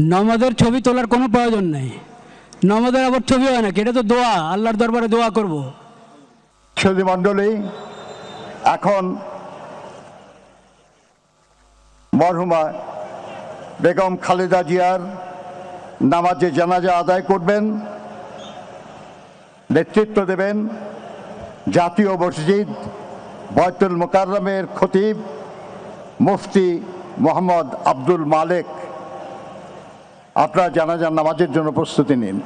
নমাদের ছবি তোলার কোনো প্রয়োজন নেই। নমাদের আবার ছবি হয় নাকি? এটা তো দোয়া, আল্লাহর দরবারে দোয়া করব। সুধী মণ্ডলী, এখন মরহুমা বেগম খালেদা জিয়ার নামাজে জানাজা আদায় করবেন, নেতৃত্ব দেবেন জাতীয় মসজিদ বয়তুল মোকাররমের খতিব মুফতি মোহাম্মদ আব্দুল মালেক। আপনারা জানাজার নামাজের জন্য প্রস্তুতি নিন।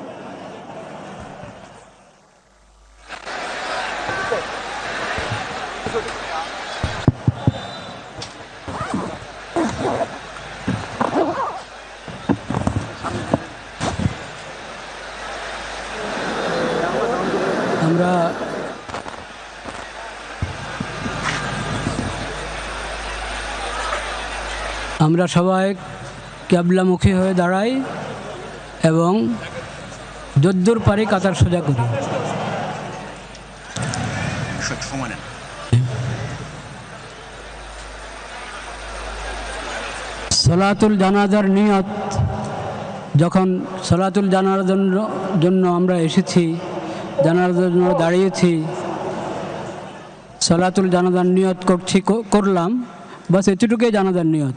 আমরা সবাই ক্যাবলামুখী হয়ে দাঁড়াই এবং যদ্দূর পারি কাতার সোজা করি। সলাতুল জানাজার নিয়ত, যখন সলাতুল জানার জন্য আমরা এসেছি জানার জন্য দাঁড়িয়েছি, সলাতুল জানাজার নিয়ত করছি করলাম, বাস এতটুকুই জানাজার নিয়ত।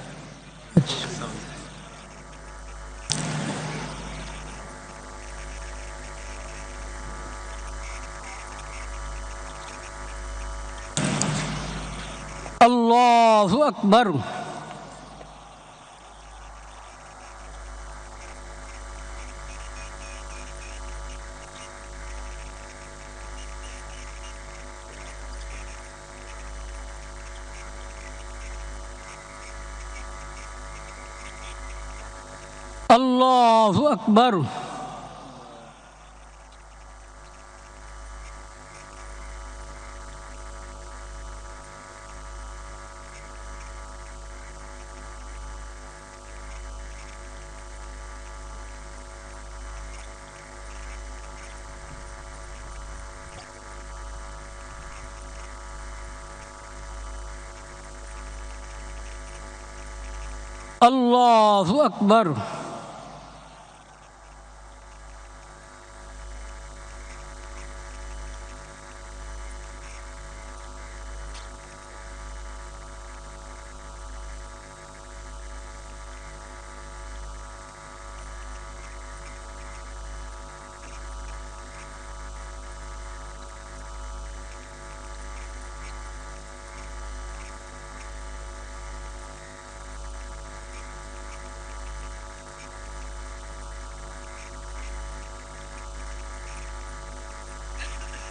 আল্লাহু আকবার আল্লাহু আকবার আল্লাহু আকবার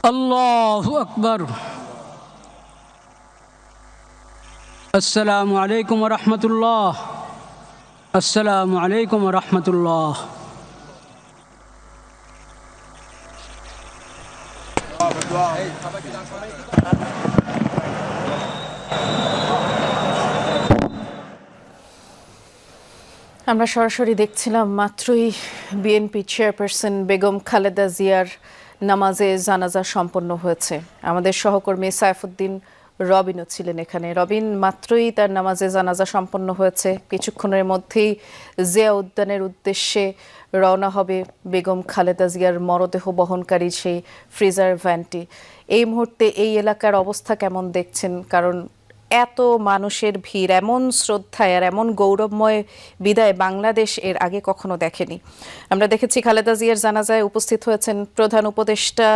আল্লাহু আকবার। আসসালামু আলাইকুম রহমতুল্লাহ। আসসালামু আলাইকুম রহমতুল্লাহ। আমরা সরাসরি দেখছিলাম মাত্রই বিএনপি চেয়ারপারসন বেগম খালেদা জিয়ার নামাজে জানাজা সম্পন্ন হয়েছে। আমাদের সহকর্মী সাইফুদ্দিন রবিনও ছিলেন এখানে। রবিন, মাত্রই তার নামাজে জানাজা সম্পন্ন হয়েছে। কিছুক্ষণের মধ্যেই জিয়া উদ্যানের উদ্দেশ্যে রওনা হবে বেগম খালেদা জিয়ার মরদেহ বহনকারী সেই ফ্রিজার ভ্যানটি। এই মুহূর্তে এই এলাকার অবস্থা কেমন দেখছেন? কারণ এত মানুষের ভিড় এমন শ্রদ্ধায় আর এমন গৌরবময় বিদায় বাংলাদেশ এর আগে কখনো দেখেনি। আমরা দেখেছি খালেদা জিয়ার জানাজায় উপস্থিত হয়েছেন প্রধান উপদেষ্টা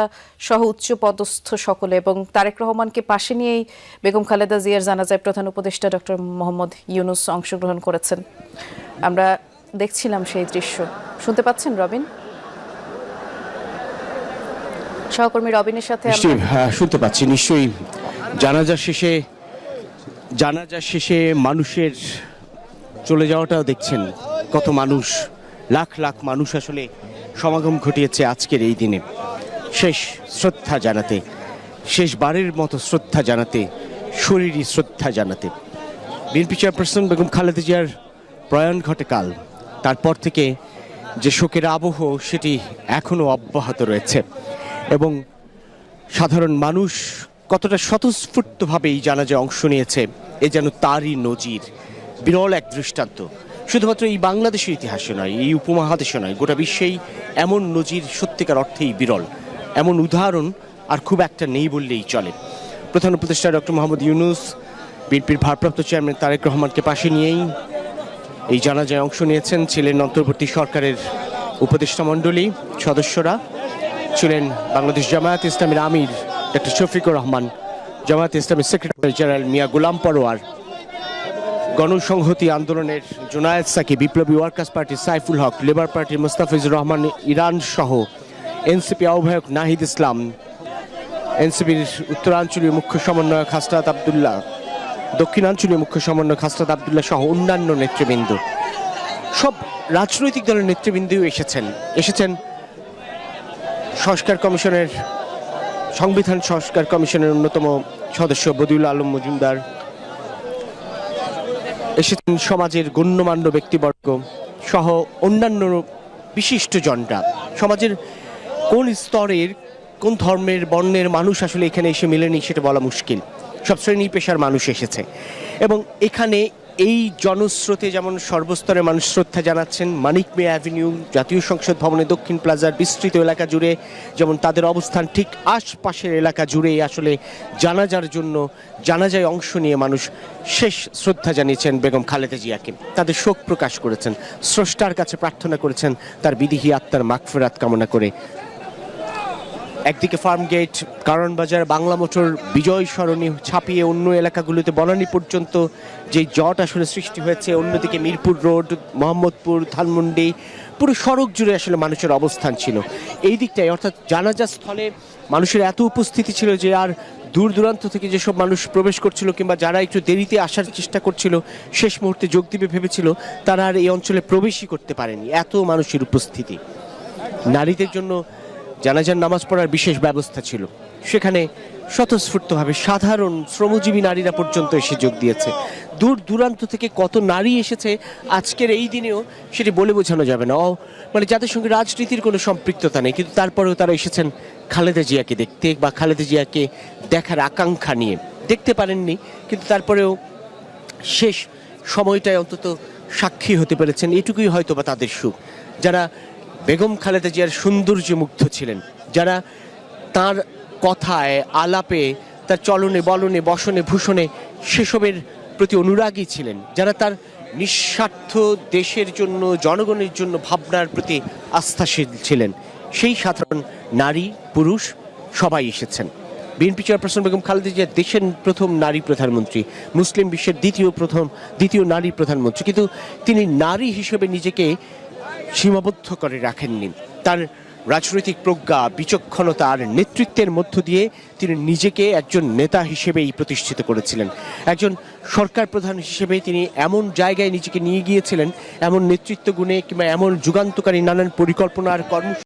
সহ উচ্চ পদস্থ সকলে এবং তারেক রহমানকে পাশে নিয়েই বেগম খালেদা জিয়ার জানাজায় প্রধান উপদেষ্টা ডক্টর মোহাম্মদ ইউনুস অংশগ্রহণ করেছেন। আমরা দেখছিলাম সেই দৃশ্য। শুনতে পাচ্ছেন রবিন? সহকর্মী রবিনের সাথে হ্যাঁ, শুনতে পাচ্ছি। নিশ্চয়ই জানাজা শেষে জানাজা শেষে মানুষের চলে যাওয়াটাও দেখছেন কত মানুষ, লাখ লাখ মানুষ আসলে সমাগম ঘটিয়েছে আজকের এই দিনে। শেষ শ্রদ্ধা জানাতে, শেষবারের মতো শ্রদ্ধা জানাতে শরীরই শ্রদ্ধা জানাতে। বিএনপি চেয়ারপারসন বেগম খালেদা জিয়ার প্রয়াণ ঘটে কাল। তারপর থেকে যে শোকের আবহ, সেটি এখনও অব্যাহত রয়েছে। এবং সাধারণ মানুষ কতটা স্বতঃস্ফূর্তভাবে এই জানাজায় অংশ নিয়েছে এ যেন তারই নজির। বিরল এক দৃষ্টান্ত। শুধুমাত্র এই বাংলাদেশের ইতিহাসে নয়, এই উপমহাদেশে নয়, গোটা বিশ্বেই এমন নজির সত্যিকার অর্থেই বিরল। এমন উদাহরণ আর খুব একটা নেই বললেই চলে। প্রধান উপদেষ্টা ডক্টর মোহাম্মদ ইউনুস, বিএনপির ভারপ্রাপ্ত চেয়ারম্যান তারেক রহমানকে পাশে নিয়েই এই জানাজায় অংশ নিয়েছেন, ছিলেন অন্তর্বর্তী সরকারের উপদেষ্টা মণ্ডলী, সদস্যরা। ছিলেন বাংলাদেশ জামায়াত ইসলামের আমির ডক্টর শফিকুর রহমান জামায়াত ইসলামের সেক্রেটারি জেনারেল মিয়া গুলাম পরোয়ার গণসংহতি আন্দোলনের জোনায়েদ সাকি বিপ্লবী workers party Saiful Haque labour পার্টির মুস্তাফিজুর রহমান ইরান সহ এনসিপি আহ্বায়ক নাহিদ ইসলাম এনসিপির উত্তরাঞ্চলীয় মুখ্য সমন্বয়ক হাসরাত আবদুল্লাহ দক্ষিণাঞ্চলীয় মুখ্য সমন্বয়ক হাসরাত আবদুল্লাহ সহ অন্যান্য নেতৃবৃন্দ। সব রাজনৈতিক দলের নেতৃবৃন্দও এসেছেন। এসেছেন সংস্কার কমিশনের সংবিধান সংস্কার কমিশনের অন্যতম সদস্য বদিউল আলম মজুমদার। এসেছেন সমাজের গণ্যমান্য ব্যক্তিবর্গ সহ অন্যান্য বিশিষ্টজনরা। সমাজের কোন স্তরের, কোন ধর্মের, বর্ণের মানুষ আসলে এখানে এসে মেলেনি সেটা বলা মুশকিল। সব শ্রেণি পেশার মানুষ এসেছে। এবং এখানে এই জনস্রোতে যেমন সর্বস্তরে মানুষ শ্রদ্ধা জানাচ্ছেন, মানিক মে অ্যাভিনিউ, জাতীয় সংসদ ভবনে দক্ষিণ প্লাজার বিস্তৃত এলাকা জুড়ে যেমন তাদের অবস্থান, ঠিক আশপাশের এলাকা জুড়ে আসলে জানাজার জন্য জানাজায় অংশ নিয়ে মানুষ শেষ শ্রদ্ধা জানিয়েছেন বেগম খালেদা জিয়াকে। তাদের শোক প্রকাশ করেছেন, স্রষ্টার কাছে প্রার্থনা করেছেন, তার বিধিহী আত্মার মাগফেরাত কামনা করে একদিকে ফার্ম গেট কারণ বাজার বাংলা মোটর, বিজয় সরণি ছাপিয়ে অন্য এলাকাগুলোতে বনানী পর্যন্ত যে জট আসলে সৃষ্টি হয়েছে, অন্যদিকে মিরপুর রোড, মোহাম্মদপুর, ধানমন্ডি, পুরো সড়ক জুড়ে আসলে মানুষের অবস্থান ছিল। এই দিকটায় অর্থাৎ জানাজা স্থলে মানুষের এত উপস্থিতি ছিল যে আর দূর দূরান্ত থেকে যেসব মানুষ প্রবেশ করছিল কিংবা যারা একটু দেরিতে আসার চেষ্টা করছিল, শেষ মুহূর্তে যোগ দিবে ভেবেছিল, তারা আর এই অঞ্চলে প্রবেশই করতে পারেনি। এত মানুষের উপস্থিতি। নারীদের জন্য জানাজার নামাজ পড়ার বিশেষ ব্যবস্থা ছিল। সেখানে স্বতঃস্ফূর্তভাবে সাধারণ শ্রমজীবী নারীরা পর্যন্ত এসে যোগ দিয়েছে। দূর দূরান্ত থেকে কত নারী এসেছে আজকের এই দিনেও সেটি বলে বোঝানো যাবে না। মানে যাদের সঙ্গে রাজনীতির কোনো সম্পৃক্ততা নেই, কিন্তু তারপরেও তারা এসেছেন খালেদা জিয়াকে দেখতে বা খালেদা জিয়াকে দেখার আকাঙ্ক্ষা নিয়ে। দেখতে পারেননি, কিন্তু তারপরেও শেষ সময়টায় অন্তত সাক্ষী হতে পেরেছেন। এটুকুই হয়তো বা তাদের সুখ। যারা বেগম খালেদা জিয়ার সৌন্দর্যে মুগ্ধ ছিলেন, যারা তার কথায়, আলাপে, তার চলনে, বলনে, বসনে, ভূষণে সেসবের প্রতি অনুরাগী ছিলেন, যারা তার নিঃস্বার্থ দেশের জন্য, জনগণের জন্য ভাবনার প্রতি আস্থাশীল ছিলেন। সেই সাধারণ নারী, পুরুষ সবাই এসেছেন। বিএনপি চেয়ারপারসন বেগম খালেদা জিয়া দেশের প্রথম নারী প্রধানমন্ত্রী, মুসলিম বিশ্বের দ্বিতীয় প্রথম, দ্বিতীয় নারী প্রধানমন্ত্রী। কিন্তু তিনি নারী হিসেবে নিজেকে সীমাবদ্ধ করে রাখেননি। তার রাজনৈতিক প্রজ্ঞা, বিচক্ষণতা আর নেতৃত্বের মধ্য দিয়ে তিনি নিজেকে একজন নেতা হিসেবেই প্রতিষ্ঠিত করেছিলেন। একজন সরকার প্রধান হিসেবে তিনি এমন জায়গায় নিজেকে নিয়ে গিয়েছিলেন, এমন নেতৃত্ব গুণে কিংবা এমন যুগান্তকারী নানান পরিকল্পনার কর্ম